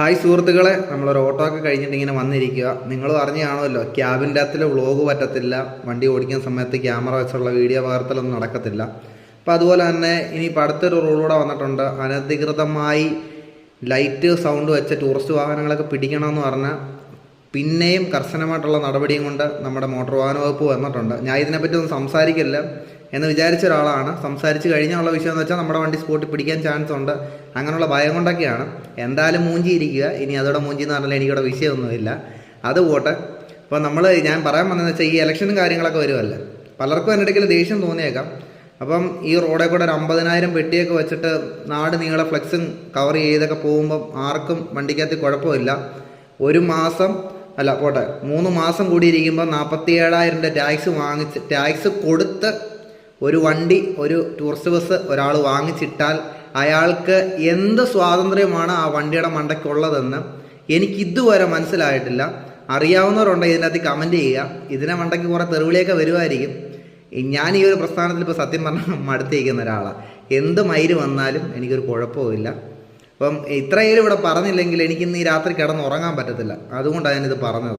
Hi സുഹൃത്തുക്കളെ നമ്മളൊരു auto ഒക്കെ കഴിഞ്ഞിട്ട് ഇങ്ങനെ വന്നിരിക്കുക. നിങ്ങൾ അറിഞ്ഞാണല്ലോ ക്യാബിന്റെ അകത്തിൽ വ്ളോഗ് പറ്റത്തില്ല വണ്ടി ഓടിക്കുന്ന സമയത്ത് ക്യാമറ വെച്ചുള്ള വീഡിയോ പകർത്തലൊന്നും നടക്കത്തില്ല. അപ്പോൾ അതുപോലെ തന്നെ ഇനി ഇപ്പോൾ അടുത്തൊരു വന്നിട്ടുണ്ട്. അനധികൃതമായി ലൈറ്റ് സൗണ്ട് വെച്ച ടൂറിസ്റ്റ് വാഹനങ്ങളൊക്കെ പിടിക്കണമെന്ന് പറഞ്ഞാൽ പിന്നെയും കർശനമായിട്ടുള്ള നടപടിയും കൊണ്ട് നമ്മുടെ മോട്ടോർ വാഹന വകുപ്പ് വന്നിട്ടുണ്ട്. ഞാൻ ഇതിനെപ്പറ്റി ഒന്നും സംസാരിക്കില്ല എന്ന് വിചാരിച്ച ഒരാളാണ്. സംസാരിച്ച് കഴിഞ്ഞുള്ള വിഷയം എന്ന് വെച്ചാൽ നമ്മുടെ വണ്ടി സ്പോട്ടിൽ പിടിക്കാൻ ചാൻസ് ഉണ്ട്. അങ്ങനെയുള്ള ഭയം കൊണ്ടൊക്കെയാണ്. എന്തായാലും മൂഞ്ചി ഇരിക്കുക ഇനി അതോടെ മൂഞ്ചി എന്ന് പറഞ്ഞാൽ എനിക്കിവിടെ വിഷയമൊന്നുമില്ല. അത് പോട്ടെ. അപ്പോൾ നമ്മൾ ഞാൻ പറയാൻ വന്നതെന്ന് വെച്ചാൽ ഈ ഇലക്ഷനും കാര്യങ്ങളൊക്കെ വരുമല്ലേ പലർക്കും അതിനിടയ്ക്ക് ദേഷ്യം തോന്നിയേക്കാം. അപ്പം ഈ റോഡിൽ കൂടെ ഒരു അമ്പതിനായിരം പെട്ടിയൊക്കെ വെച്ചിട്ട് നാട് നീളെ ഫ്ലെക്സും കവർ ചെയ്തൊക്കെ പോകുമ്പം ആർക്കും വണ്ടിക്കകത്ത് കുഴപ്പമില്ല. ഒരു മാസം അല്ല പോട്ടെ. മൂന്ന് മാസം കൂടിയിരിക്കുമ്പോൾ നാൽപ്പത്തി ഏഴായിരം രൂപ ടാക്സ് വാങ്ങിച്ച് ടാക്സ് കൊടുത്ത് ഒരു വണ്ടി ഒരു ടൂറിസ്റ്റ് ബസ് ഒരാൾ വാങ്ങിച്ചിട്ടാൽ അയാൾക്ക് എന്ത് സ്വാതന്ത്ര്യമാണ് ആ വണ്ടിയുടെ മണ്ടയ്ക്കുള്ളതെന്ന് എനിക്കിതുവരെ മനസ്സിലായിട്ടില്ല. അറിയാവുന്നവരുണ്ടെങ്കിൽ ഇതിനകത്ത് കമന്റ് ചെയ്യുക. ഇതിനെ മണ്ടയ്ക്ക് കുറേ തെറിവിളിയൊക്കെ വരുമായിരിക്കും. ഞാൻ ഈ ഒരു പ്രസ്ഥാനത്തിൽ ഇപ്പോൾ സത്യം പറഞ്ഞാൽ മടുത്തിരിക്കുന്ന ഒരാളാണ് എന്ത് മയിര് വന്നാലും എനിക്കൊരു കുഴപ്പമില്ല അപ്പം ഇത്രയേലും ഇവിടെ പറഞ്ഞില്ലെങ്കിൽ എനിക്കിന്ന് ഈ രാത്രി കിടന്ന് ഉറങ്ങാൻ പറ്റത്തില്ല. അതുകൊണ്ടാണ് ഞാനിത് പറഞ്ഞത്.